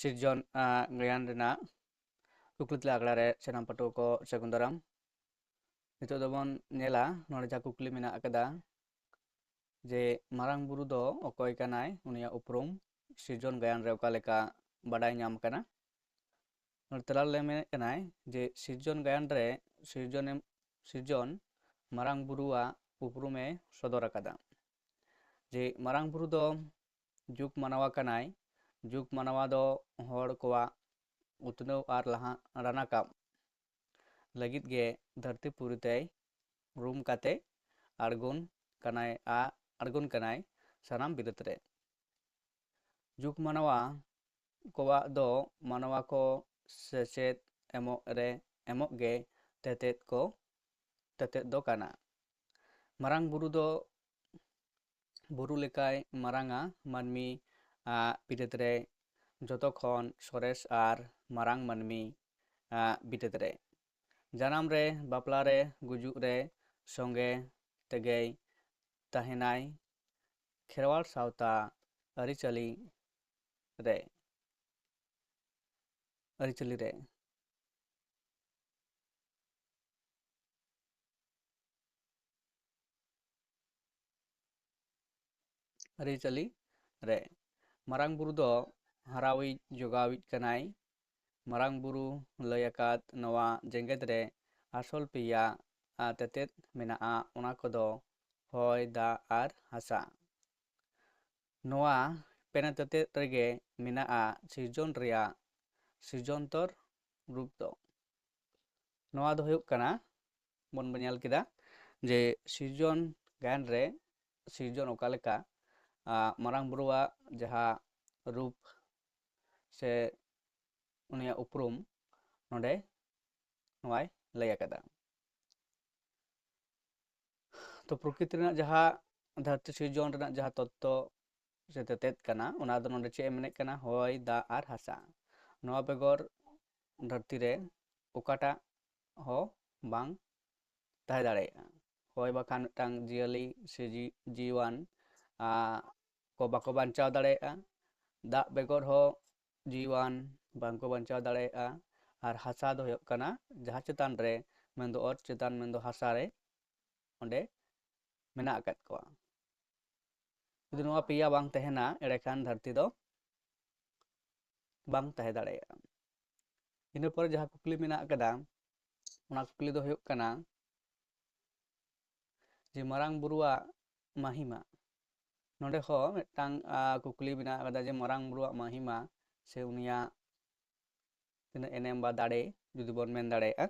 ᱥᱤᱨᱡᱚᱱ ᱜᱟᱭᱟᱱ ᱨᱮᱱᱟᱜ ᱠᱩᱠᱞᱤ ᱛᱮᱞᱟ ᱟᱠᱷᱲᱟ ᱨᱮ ᱥᱟᱱᱟᱢ ᱯᱟᱹᱴᱷᱩᱣᱟᱹ ᱠᱚ ᱥᱟᱹᱜᱩᱱ ᱫᱟᱨᱟᱢ ᱱᱤᱛᱚᱜ ᱫᱚᱵᱚᱱ ᱧᱮᱞᱟ ᱱᱚᱰᱮ ᱡᱟᱦᱟᱸ ᱠᱩᱠᱞᱤ ᱢᱮᱱᱟᱜ ᱟᱠᱟᱫᱟ ᱡᱮ ᱢᱟᱨᱟᱝ ᱵᱩᱨᱩ ᱫᱚ ᱚᱠᱚᱭ ᱠᱟᱱᱟᱭ ᱩᱱᱤᱭᱟᱜ ᱩᱯᱨᱩᱢ ᱥᱤᱨᱡᱚᱱ ᱜᱟᱭᱟᱱ ᱨᱮ ᱚᱠᱟ ᱞᱮᱠᱟ ᱵᱟᱰᱟᱭ ᱧᱟᱢ ᱟᱠᱟᱱᱟ ᱱᱚᱰᱮ ᱛᱮᱞᱟ ᱨᱮ ᱢᱮᱱᱮᱫ ᱠᱟᱱᱟᱭ ᱡᱮ ᱥᱤᱨᱡᱚᱱ ᱜᱟᱭᱟᱱ ᱨᱮ ᱥᱤᱨᱡᱚᱱ ᱥᱤᱨᱡᱚᱱ ᱢᱟᱨᱟᱝ ᱵᱩᱨᱩᱣᱟᱜ ᱩᱯᱨᱩᱢᱮ ᱥᱚᱫᱚᱨ ᱟᱠᱟᱫᱟ ᱡᱮ ᱢᱟᱨᱟᱝ ᱵᱩᱨᱩ ᱫᱚ ᱡᱩᱜᱽ ᱢᱟᱱᱣᱟ ᱠᱟᱱᱟᱭ ᱡᱩᱜᱽ ᱢᱟᱱᱣᱟ ᱫᱚ ᱦᱚᱲ ᱠᱚᱣᱟᱜ ᱩᱛᱱᱟᱹᱣ ᱟᱨ ᱞᱟᱦᱟ ᱨᱟᱱᱟᱠᱟᱵ ᱞᱟᱹᱜᱤᱫ ᱜᱮ ᱫᱷᱟᱹᱨᱛᱤ ᱯᱩᱨᱤ ᱛᱮᱭ ᱨᱩᱢ ᱠᱟᱛᱮ ᱟᱬᱜᱚᱱ ᱠᱟᱱᱟᱭ ᱟᱬᱜᱚᱱ ᱠᱟᱱᱟᱭ ᱥᱟᱱᱟᱢ ᱵᱤᱨᱟᱹᱫ ᱨᱮ ᱡᱩᱜᱽ ᱢᱟᱱᱣᱟ ᱠᱚᱣᱟᱜ ᱫᱚ ᱢᱟᱱᱣᱟ ᱠᱚ ᱥᱮᱪᱮᱫ ᱮᱢᱚᱜ ᱨᱮ ᱮᱢᱚᱜ ᱜᱮ ᱛᱮᱛᱮᱫ ᱠᱚ ᱛᱮᱛᱮᱫ ᱫᱚ ᱠᱟᱱᱟ ᱢᱟᱨᱟᱝ ᱵᱩᱨᱩ ᱫᱚ ᱵᱩᱨᱩ ᱞᱮᱠᱟᱭ ᱢᱟᱨᱟᱝᱟ ᱢᱟᱹᱱᱢᱤ ᱵᱤᱨᱟᱹᱫ ᱨᱮ ᱡᱚᱛᱚ ᱠᱷᱚᱱ ᱥᱚᱨᱮᱥ ᱟᱨ ᱢᱟᱨᱟᱝ ᱢᱟᱹᱱᱢᱤ ᱵᱤᱨᱟᱹᱫ ᱨᱮ ᱡᱟᱱᱟᱢ ᱨᱮ ᱵᱟᱯᱞᱟ ᱨᱮ ᱜᱩᱡᱩᱜ ᱨᱮ ᱥᱚᱸᱜᱮ ᱛᱮᱜᱮᱭ ᱛᱟᱦᱮᱱᱟᱭ ᱠᱷᱮᱨᱣᱟᱲ ᱥᱟᱶᱛᱟ ᱟᱹᱨᱤᱪᱟᱹᱞᱤ ᱨᱮ ᱟᱹᱨᱤᱪᱟᱹᱞᱤ ᱨᱮ ᱟᱹᱨᱤᱪᱟᱹᱞᱤ ᱨᱮ ᱢᱟᱨᱟᱝ ᱵᱩᱨᱩ ᱫᱚ ᱦᱟᱨᱟᱣᱤᱡ ᱡᱚᱜᱟᱣᱤᱡ ᱠᱟᱱᱟᱭ ᱢᱟᱨᱟᱝ ᱵᱩᱨᱩ ᱞᱟᱹᱭ ᱟᱠᱟᱫ ᱱᱚᱣᱟ ᱡᱮᱜᱮᱫ ᱨᱮ ᱟᱥᱚᱞ ᱯᱮᱭᱟ ᱛᱮᱛᱮᱫ ᱢᱮᱱᱟᱜᱼᱟ ᱚᱱᱟ ᱠᱚᱫᱚ ᱦᱚᱭ ᱫᱟᱜ ᱟᱨ ᱦᱟᱥᱟ ᱱᱚᱣᱟ ᱯᱮᱱᱮ ᱛᱮᱛᱮᱫ ᱨᱮᱜᱮ ᱢᱮᱱᱟᱜᱼᱟ ᱥᱤᱨᱡᱚᱱ ᱨᱮᱭᱟᱜ ᱥᱤᱨᱡᱚᱱᱛᱚᱨ ᱨᱩᱯ ᱫᱚ ᱱᱚᱣᱟ ᱫᱚ ᱦᱩᱭᱩᱜ ᱠᱟᱱᱟ ᱵᱚᱱ ᱧᱮᱞ ᱠᱮᱫᱟ ᱡᱮ ᱥᱤᱨᱡᱚᱱ ᱜᱟᱭᱟᱱ ᱨᱮ ᱥᱤᱨᱡᱚᱱ ᱚᱠᱟ ᱞᱮᱠᱟ ᱢᱟᱨᱟᱝ ᱵᱩᱨᱩᱣᱟᱜ ᱡᱟᱦᱟᱸ ᱨᱩᱯ ᱥᱮ ᱩᱱᱤᱭᱟᱜ ᱩᱯᱨᱩᱢ ᱱᱚᱰᱮ ᱱᱚᱣᱟᱭ ᱞᱟᱹᱭ ᱟᱠᱟᱫᱟ ᱛᱚ ᱯᱨᱚᱠᱤᱛᱤ ᱨᱮᱱᱟᱜ ᱡᱟᱦᱟᱸ ᱫᱷᱟᱹᱨᱛᱤ ᱥᱤᱨᱡᱚᱱ ᱨᱮᱱᱟᱜ ᱡᱟᱦᱟᱸ ᱛᱚᱛᱛᱚ ᱥᱮ ᱛᱮᱛᱮᱫ ᱠᱟᱱᱟ ᱚᱱᱟ ᱫᱚ ᱱᱚᱰᱮ ᱪᱮᱫ ᱮ ᱢᱮᱱᱮᱫ ᱠᱟᱱᱟ ᱦᱚᱭ ᱫᱟᱜ ᱟᱨ ᱦᱟᱥᱟ ᱱᱚᱣᱟ ᱵᱮᱜᱚᱨ ᱫᱷᱟᱹᱨᱛᱤ ᱨᱮ ᱚᱠᱟᱴᱟᱜ ᱦᱚᱸ ᱵᱟᱝ ᱛᱟᱦᱮᱸ ᱫᱟᱲᱮᱭᱟᱜᱼᱟ ᱦᱚᱭ ᱵᱟᱠᱷᱟᱱ ᱢᱤᱫᱴᱟᱝ ᱡᱤᱭᱟᱹᱞᱤ ᱥᱮ ᱡᱤᱣᱟᱱ ᱠᱚ ᱵᱟᱠᱚ ᱵᱟᱧᱪᱟᱣ ᱫᱟᱲᱮᱭᱟᱜᱼᱟ ᱫᱟᱜ ᱵᱮᱜᱚᱨ ᱦᱚᱸ ᱡᱤᱣᱟᱱ ᱵᱟᱝᱠᱚ ᱵᱟᱧᱪᱟᱣ ᱫᱟᱲᱮᱭᱟᱜᱼᱟ ᱟᱨ ᱦᱟᱥᱟ ᱫᱚ ᱦᱩᱭᱩᱜ ᱠᱟᱱᱟ ᱡᱟᱦᱟᱸ ᱪᱮᱛᱟᱱ ᱨᱮ ᱢᱮᱱᱫᱚ ᱚᱛ ᱪᱮᱛᱟᱱ ᱢᱮᱱᱫᱚ ᱦᱟᱥᱟ ᱨᱮ ᱚᱸᱰᱮ ᱢᱮᱱᱟᱜ ᱟᱠᱟᱫ ᱠᱚᱣᱟ ᱡᱩᱫᱤ ᱱᱚᱣᱟ ᱯᱮᱭᱟ ᱵᱟᱝ ᱛᱟᱦᱮᱱᱟ ᱮᱸᱰᱮᱠᱷᱟᱱ ᱫᱷᱟᱹᱨᱛᱤ ᱫᱚ ᱵᱟᱝ ᱛᱟᱦᱮᱸ ᱫᱟᱲᱮᱭᱟᱜᱼᱟ ᱤᱱᱟᱹ ᱯᱚᱨᱮ ᱡᱟᱦᱟᱸ ᱠᱩᱠᱞᱤ ᱢᱮᱱᱟᱜ ᱟᱠᱟᱫᱟ ᱚᱱᱟ ᱠᱩᱠᱞᱤ ᱫᱚ ᱦᱩᱭᱩᱜ ᱠᱟᱱᱟ ᱡᱮ ᱢᱟᱨᱟᱝ ᱵᱩᱨᱩᱣᱟᱜ ᱢᱟᱦᱤᱢᱟ ᱱᱚᱰᱮ ᱦᱚᱸ ᱢᱤᱫᱴᱟᱝ ᱠᱩᱠᱞᱤ ᱢᱮᱱᱟᱜ ᱟᱠᱟᱫᱟ ᱡᱮ ᱢᱟᱨᱟᱝ ᱵᱩᱨᱩᱣᱟᱜ ᱢᱟᱦᱤᱢᱟ ᱥᱮ ᱩᱱᱤᱭᱟᱜ ᱛᱤᱱᱟᱹᱜ ᱮᱱᱮᱢ ᱵᱟ ᱫᱟᱲᱮ ᱡᱩᱫᱤ ᱵᱚᱱ ᱢᱮᱱ ᱫᱟᱲᱮᱭᱟᱜᱼᱟ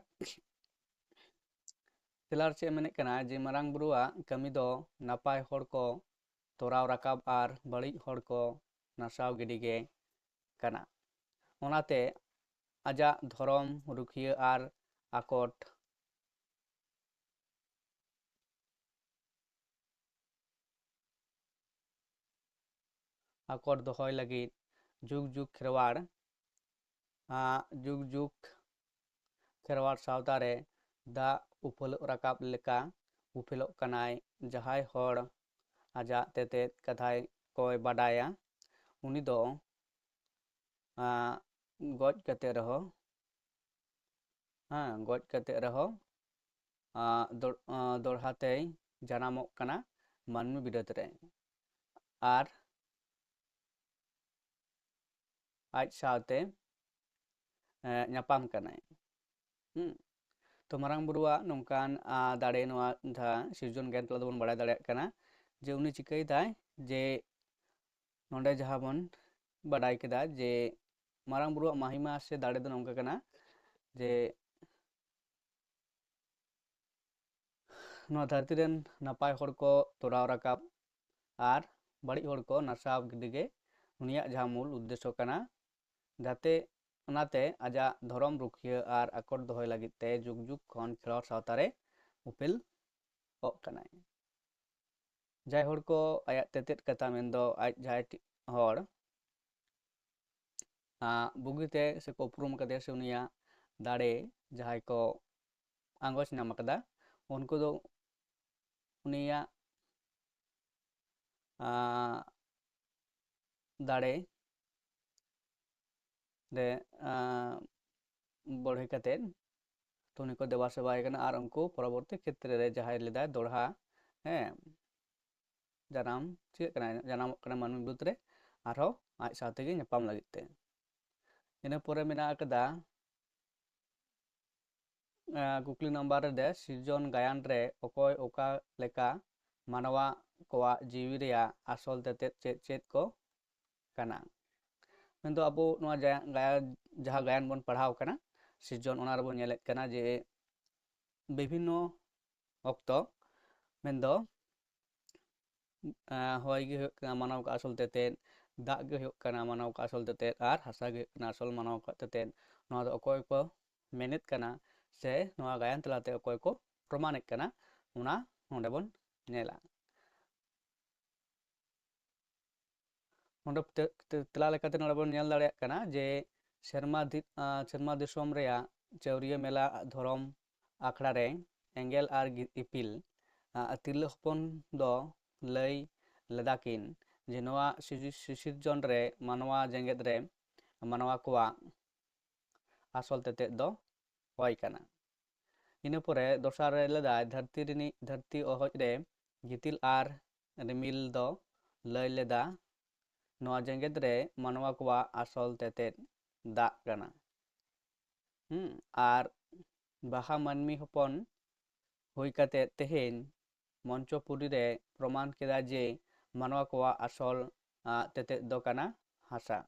ᱛᱮᱞᱟᱨ ᱪᱮᱫ ᱢᱮᱱᱮᱫ ᱠᱟᱱᱟ ᱡᱮ ᱢᱟᱨᱟᱝ ᱵᱩᱨᱩᱣᱟᱜ ᱠᱟᱹᱢᱤ ᱫᱚ ᱱᱟᱯᱟᱭ ᱦᱚᱲ ᱠᱚ ᱛᱚᱨᱟᱣ ᱨᱟᱠᱟᱵ ᱟᱨ ᱵᱟᱹᱲᱤᱡ ᱦᱚᱲ ᱠᱚ ᱱᱟᱥᱟᱣ ᱜᱤᱰᱤ ᱜᱮ ᱠᱟᱱᱟ ᱚᱱᱟᱛᱮ ᱟᱡᱟᱜ ᱫᱷᱚᱨᱚᱢ ᱨᱩᱠᱷᱤᱭᱟᱹ ᱟᱨ ᱟᱠᱚᱴ ᱟᱠᱚᱴ ᱫᱚᱦᱚᱭ ᱞᱟᱹᱜᱤᱫ ᱡᱩᱜᱽ ᱡᱩᱜᱽ ᱠᱷᱮᱨᱣᱟᱲ ᱡᱩᱜᱽ ᱡᱩᱜᱽ ᱠᱷᱮᱨᱣᱟᱲ ᱥᱟᱶᱛᱟ ᱨᱮ ᱫᱟᱜ ᱩᱯᱟᱹᱞᱚᱜ ᱨᱟᱠᱟᱵ ᱞᱮᱠᱟ ᱩᱯᱮᱞᱚᱜ ᱠᱟᱱᱟᱭ ᱡᱟᱦᱟᱸᱭ ᱦᱚᱲ ᱟᱡᱟᱜ ᱛᱮᱛᱮᱫ ᱠᱟᱛᱷᱟᱭ ᱠᱚᱭ ᱵᱟᱰᱟᱭᱟ ᱩᱱᱤ ᱫᱚ ᱜᱚᱡ ᱠᱟᱛᱮ ᱨᱮᱦᱚᱸ ᱦᱮᱸ ᱜᱚᱡ ᱠᱟᱛᱮ ᱨᱮᱦᱚᱸ ᱫᱚᱲᱦᱟ ᱛᱮᱭ ᱡᱟᱱᱟᱢᱚᱜ ᱠᱟᱱᱟ ᱢᱟᱹᱱᱢᱤ ᱵᱤᱨᱟᱹᱫ ᱨᱮ ᱟᱨ ᱟᱡ ᱥᱟᱶᱛᱮ ᱧᱟᱯᱟᱢ ᱠᱟᱱᱟᱭ ᱦᱩᱸ ᱛᱚ ᱢᱟᱨᱟᱝ ᱵᱩᱨᱩᱣᱟᱜ ᱱᱚᱝᱠᱟᱱ ᱫᱟᱲᱮ ᱱᱚᱣᱟ ᱡᱟᱦᱟᱸ ᱥᱤᱨᱡᱚᱱ ᱜᱮᱭᱟᱱ ᱛᱟᱞᱟ ᱫᱚᱵᱚᱱ ᱵᱟᱲᱟᱭ ᱫᱟᱲᱮᱭᱟᱜ ᱠᱟᱱᱟ ᱡᱮ ᱩᱱᱤ ᱪᱤᱠᱟᱹᱭᱮᱫᱟᱭ ᱡᱮ ᱱᱚᱰᱮ ᱡᱟᱦᱟᱸ ᱵᱚᱱ ᱵᱟᱰᱟᱭ ᱠᱮᱫᱟ ᱡᱮ ᱢᱟᱨᱟᱝ ᱵᱩᱨᱩᱣᱟᱜ ᱢᱟᱦᱤᱢᱟ ᱥᱮ ᱫᱟᱲᱮ ᱫᱚ ᱱᱚᱝᱠᱟ ᱠᱟᱱᱟ ᱡᱮ ᱱᱚᱣᱟ ᱫᱷᱟᱹᱨᱛᱤ ᱨᱮᱱ ᱱᱟᱯᱟᱭ ᱦᱚᱲ ᱠᱚ ᱛᱚᱨᱟᱣ ᱨᱟᱠᱟᱵ ᱟᱨ ᱵᱟᱹᱲᱤᱡ ᱦᱚᱲ ᱠᱚ ᱱᱟᱥᱟᱣ ᱜᱤᱰᱤ ᱜᱮ ᱩᱱᱤᱭᱟᱜ ᱡᱟᱦᱟᱸ ᱢᱩᱞ ᱩᱫᱽᱫᱮᱥᱥᱚ ᱠᱟᱱᱟ ᱡᱟᱛᱮ ᱚᱱᱟᱛᱮ ᱟᱡᱟᱜ ᱫᱷᱚᱨᱚᱢ ᱨᱩᱠᱷᱤᱭᱟᱹ ᱟᱨ ᱟᱠᱚᱴ ᱫᱚᱦᱚᱭ ᱞᱟᱹᱜᱤᱫ ᱛᱮ ᱡᱩᱜᱽ ᱡᱩᱜᱽ ᱠᱷᱚᱱ ᱠᱷᱮᱨᱣᱟᱲ ᱥᱟᱶᱛᱟ ᱨᱮ ᱩᱯᱮᱞ ᱚᱜ ᱠᱟᱱᱟᱭ ᱡᱟᱦᱟᱸᱭ ᱦᱚᱲ ᱠᱚ ᱟᱭᱟᱜ ᱛᱮᱛᱮᱫ ᱠᱟᱛᱷᱟ ᱢᱮᱱᱫᱚ ᱟᱡ ᱡᱟᱦᱟᱸᱭ ᱦᱚᱲ ᱵᱩᱜᱤᱛᱮ ᱥᱮᱠᱚ ᱩᱯᱨᱩᱢ ᱠᱟᱫᱮᱭᱟ ᱥᱮ ᱩᱱᱤᱭᱟᱜ ᱫᱟᱲᱮ ᱡᱟᱦᱟᱸᱭ ᱠᱚ ᱟᱸᱜᱚᱪ ᱧᱟᱢ ᱟᱠᱟᱫᱟ ᱩᱱᱠᱩ ᱫᱚ ᱩᱱᱤᱭᱟᱜ ᱫᱟᱲᱮ ᱨᱮ ᱵᱚᱲᱦᱮ ᱠᱟᱛᱮᱫ ᱛᱚ ᱩᱱᱤ ᱠᱚ ᱫᱮᱵᱟ ᱥᱮᱵᱟᱭ ᱠᱟᱱᱟ ᱟᱨ ᱩᱱᱠᱩ ᱯᱚᱨᱚᱵᱚᱨᱛᱤ ᱠᱷᱮᱛᱨᱮ ᱨᱮ ᱡᱟᱦᱟᱸᱭ ᱞᱮᱫᱟᱭ ᱫᱚᱲᱦᱟ ᱦᱮᱸ ᱡᱟᱱᱟᱢ ᱪᱤᱠᱟᱹᱜ ᱠᱟᱱᱟᱭ ᱡᱟᱱᱟᱢᱚᱜ ᱠᱟᱱᱟ ᱢᱟᱹᱱᱢᱤ ᱵᱤᱨᱩᱫᱽ ᱨᱮ ᱟᱨᱦᱚᱸ ᱟᱡ ᱥᱟᱶ ᱛᱮᱜᱮ ᱧᱟᱯᱟᱢ ᱞᱟᱹᱜᱤᱫ ᱛᱮ ᱤᱱᱟᱹ ᱯᱚᱨᱮ ᱢᱮᱱᱟᱜ ᱟᱠᱟᱫᱟ ᱠᱩᱠᱞᱤ ᱱᱟᱢᱵᱟᱨ ᱨᱮ ᱥᱤᱨᱡᱚᱱ ᱜᱟᱭᱟᱱ ᱨᱮ ᱚᱠᱚᱭ ᱚᱠᱟ ᱞᱮᱠᱟ ᱢᱟᱱᱣᱟ ᱠᱚᱣᱟᱜ ᱡᱤᱣᱤ ᱨᱮᱭᱟᱜ ᱟᱥᱚᱞ ᱛᱮᱛᱮᱫ ᱪᱮᱫ ᱪᱮᱫ ᱠᱚ ᱠᱟᱱᱟ ᱢᱮᱱᱫᱚ ᱟᱵᱚ ᱱᱚᱣᱟ ᱡᱟᱦᱟᱸ ᱜᱟᱭᱟᱱ ᱵᱚᱱ ᱯᱟᱲᱦᱟᱣ ᱠᱟᱱᱟ ᱥᱤᱨᱡᱚᱱ ᱚᱱᱟ ᱨᱮᱵᱚᱱ ᱧᱮᱞᱮᱫ ᱠᱟᱱᱟ ᱡᱮ ᱵᱤᱵᱷᱤᱱᱱᱚ ᱚᱠᱛᱚ ᱢᱮᱱᱫᱚ ᱦᱚᱭ ᱜᱮ ᱦᱩᱭᱩᱜ ᱠᱟᱱᱟ ᱢᱟᱱᱟᱣ ᱠᱚᱣᱟᱜ ᱟᱥᱚᱞ ᱛᱮᱛᱮᱫ ᱫᱟᱜ ᱜᱮ ᱦᱩᱭᱩᱜ ᱠᱟᱱᱟ ᱢᱟᱱᱟᱣ ᱠᱚᱣᱟᱜ ᱟᱥᱚᱞ ᱛᱮᱛᱮᱫ ᱟᱨ ᱦᱟᱥᱟ ᱜᱮ ᱦᱩᱭᱩᱜ ᱠᱟᱱᱟ ᱟᱥᱚᱞ ᱢᱟᱱᱟᱣ ᱠᱚᱣᱟᱜ ᱛᱮᱛᱮᱫ ᱱᱚᱣᱟ ᱫᱚ ᱚᱠᱚᱭ ᱠᱚ ᱢᱮᱱᱮᱫ ᱠᱟᱱᱟ ᱥᱮ ᱱᱚᱣᱟ ᱜᱟᱭᱟᱱ ᱛᱟᱞᱟᱛᱮ ᱚᱠᱚᱭ ᱠᱚ ᱯᱨᱚᱢᱟᱱᱮᱫ ᱠᱟᱱᱟ ᱚᱱᱟ ᱱᱚᱰᱮ ᱵᱚᱱ ᱧᱮᱞᱟ ᱱᱚᱰᱮ ᱛᱮᱞᱟ ᱞᱮᱠᱟᱛᱮ ᱱᱚᱰᱮ ᱵᱚᱱ ᱧᱮᱞ ᱫᱟᱲᱮᱭᱟᱜ ᱠᱟᱱᱟ ᱡᱮ ᱥᱮᱨᱢᱟ ᱥᱮᱨᱢᱟ ᱫᱤᱥᱚᱢ ᱨᱮᱭᱟᱜ ᱪᱟᱹᱣᱨᱤᱭᱟᱹ ᱢᱮᱞᱟ ᱫᱷᱚᱨᱚᱢ ᱟᱠᱷᱲᱟ ᱨᱮ ᱮᱸᱜᱮᱞ ᱟᱨ ᱤᱯᱤᱞ ᱛᱤᱨᱞᱟᱹ ᱦᱚᱯᱚᱱ ᱫᱚ ᱞᱟᱹᱭ ᱞᱮᱫᱟ ᱠᱤᱱ ᱡᱮ ᱱᱚᱣᱟ ᱥᱤᱥᱤᱨᱡᱚᱱ ᱨᱮ ᱢᱟᱱᱣᱟ ᱡᱮᱜᱮᱛ ᱨᱮ ᱢᱟᱱᱣᱟ ᱠᱚᱣᱟᱜ ᱟᱥᱚᱞ ᱛᱮᱛᱮᱫ ᱫᱚ ᱦᱚᱭ ᱠᱟᱱᱟ ᱤᱱᱟᱹ ᱯᱚᱨᱮ ᱫᱚᱥᱟᱨ ᱨᱮ ᱞᱮᱫᱟᱭ ᱫᱷᱟᱹᱨᱛᱤ ᱨᱤᱱᱤᱡ ᱫᱷᱟᱹᱨᱛᱤ ᱚᱦᱚᱡ ᱨᱮ ᱜᱤᱛᱤᱞ ᱟᱨ ᱨᱤᱢᱤᱞ ᱫᱚ ᱞᱟᱹᱭ ᱞᱮᱫᱟ ᱱᱚᱣᱟ ᱡᱮᱜᱮᱛ ᱨᱮ ᱢᱟᱱᱣᱟ ᱠᱚᱣᱟᱜ ᱟᱥᱚᱞ ᱛᱮᱛᱮᱫ ᱫᱟᱜ ᱠᱟᱱᱟ ᱦᱩᱸ ᱟᱨ ᱵᱟᱦᱟ ᱢᱟᱹᱱᱢᱤ ᱦᱚᱯᱚᱱ ᱦᱩᱭ ᱠᱟᱛᱮᱫ ᱛᱮᱦᱮᱧ ᱢᱚᱧᱪᱚᱯᱩᱨᱤ ᱨᱮ ᱯᱨᱚᱢᱟᱱ ᱠᱮᱫᱟ ᱡᱮ ᱢᱟᱱᱣᱟ ᱠᱚᱣᱟᱜ ᱟᱥᱚᱞ ᱛᱮᱛᱮᱫ ᱫᱚ ᱠᱟᱱᱟ ᱦᱟᱥᱟ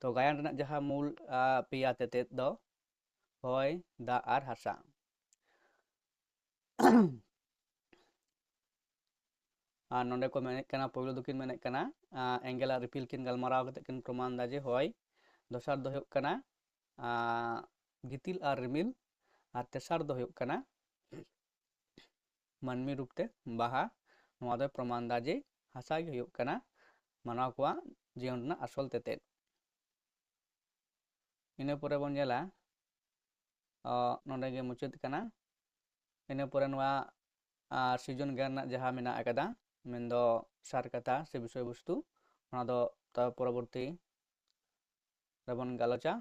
ᱛᱚ ᱜᱟᱭᱟᱱ ᱨᱮᱱᱟᱜ ᱡᱟᱦᱟᱸ ᱢᱩᱞ ᱯᱮᱭᱟ ᱛᱮᱛᱮᱫ ᱫᱚ ᱦᱚᱭ ᱫᱟᱜ ᱟᱨ ᱦᱟᱥᱟ ᱟᱨ ᱱᱚᱰᱮ ᱠᱚ ᱢᱮᱱᱮᱫ ᱠᱟᱱᱟ ᱯᱳᱭᱞᱳ ᱫᱚᱠᱤᱱ ᱢᱮᱱᱮᱫ ᱠᱟᱱᱟ ᱮᱸᱜᱮᱞ ᱟᱨ ᱤᱯᱤᱞ ᱠᱤᱱ ᱜᱟᱞᱢᱟᱨᱟᱣ ᱠᱟᱛᱮᱫ ᱠᱤᱱ ᱯᱨᱚᱢᱟᱱ ᱮᱫᱟ ᱡᱮ ᱦᱚᱭ ᱫᱚᱥᱟᱨ ᱫᱚ ᱦᱩᱭᱩᱜ ᱠᱟᱱᱟ ᱜᱤᱛᱤᱞ ᱟᱨ ᱨᱤᱢᱤᱞ ᱟᱨ ᱛᱮᱥᱟᱨ ᱫᱚ ᱦᱩᱭᱩᱜ ᱠᱟᱱᱟ ᱢᱟᱹᱱᱢᱤ ᱨᱩᱯᱛᱮ ᱵᱟᱦᱟ ᱱᱚᱣᱟ ᱫᱚᱭ ᱯᱨᱚᱢᱟᱱ ᱮᱫᱟ ᱡᱮ ᱦᱟᱥᱟ ᱜᱮ ᱦᱩᱭᱩᱜ ᱠᱟᱱᱟ ᱢᱟᱱᱣᱟ ᱠᱚᱣᱟᱜ ᱡᱤᱭᱚᱱ ᱨᱮᱱᱟᱜ ᱟᱥᱚᱞ ᱛᱮᱛᱮᱫ ᱤᱱᱟᱹ ᱯᱚᱨᱮ ᱵᱚᱱ ᱧᱮᱞᱟ ᱱᱚᱰᱮ ᱜᱮ ᱢᱩᱪᱟᱹᱫ ᱠᱟᱱᱟ ᱤᱱᱟᱹ ᱯᱚᱨᱮ ᱱᱚᱣᱟ ᱥᱤᱨᱡᱚᱱ ᱜᱮᱭᱟᱱ ᱨᱮᱱᱟᱜ ᱡᱟᱦᱟᱸ ᱢᱮᱱᱟᱜ ᱟᱠᱟᱫᱟ ᱢᱮᱱᱫᱚ ᱥᱟᱨ ᱠᱟᱛᱷᱟ ᱥᱮ ᱵᱤᱥᱚᱭ ᱵᱚᱥᱛᱩ ᱚᱱᱟ ᱫᱚ ᱛᱟᱨ ᱯᱚᱨᱚᱵᱚᱨᱛᱤ ᱨᱮᱵᱚᱱ ᱜᱟᱞᱚᱪᱟ